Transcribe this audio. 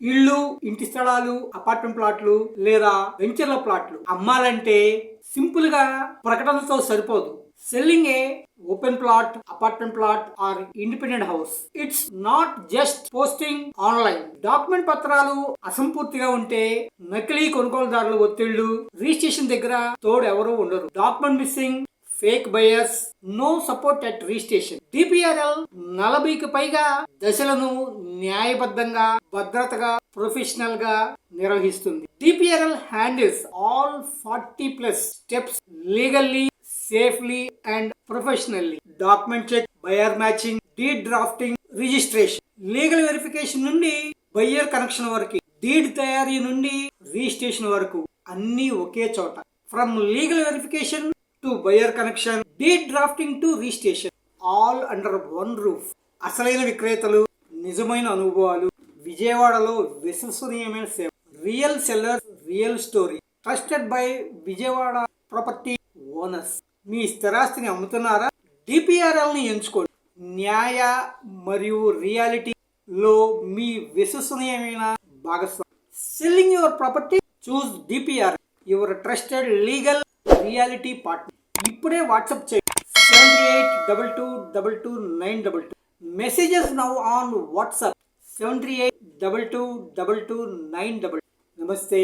ఇళ్ళు ఇంటి స్థలాలు అపార్ట్మెంట్ ప్లాట్లు లేదా వెంచర్ల ప్లాట్లు అమ్మాలంటే సింపుల్గా ప్రకటనతో సరిపోదు. Selling a open plot apartment flat or independent house. It's not just posting online. Document పత్రాలు అసంపూర్తిగా ఉంటే నకిలీ కొనుగోలుదారుల ఒత్తిళ్ళు రిజిస్ట్రేషన్ దగ్గర తోడు ఎవరూ ఉండరు. Document missing fake buyers no support at registration. DPRL నలభైకి పైగా దశలను న్యాయబద్ధంగా భద్రతగా ప్రొఫెషనల్గా నిర్వహిస్తుంది DPRL handles all forty plus steps legally safely and professionally. Document check buyer matching deed drafting registration. Legal verification నుండి బయ్యర్ కనెక్షన్ వరకు డీడ్ తయారీ నుండి రిజిస్ట్రేషన్ వరకు అన్ని ఒకే చోట. From legal verification to buyer connection deed drafting to registration all under one roof. అసలైన విక్రేతలు నిజమైన అనుభవాలు విజయవాడలో విశ్వసనీయమైన సేవ. Real seller real story. Trusted by Vijayawada property owners. మీ స్థిరాస్తిని అమ్ముతున్నారా? డిపిఆర్ఎల్ని ఎంచుకోండి. న్యాయ మరియు రియాలిటీ లో మీ విశ్వసనీయమైన భాగస్వామి. Selling your property choose DPR your trusted legal reality partner ఇప్పుడే వాట్సాప్ చేయండి seven eight double two double two nine double two. Messages now on WhatsApp. Seven three eight double two double two nine double నమస్తే.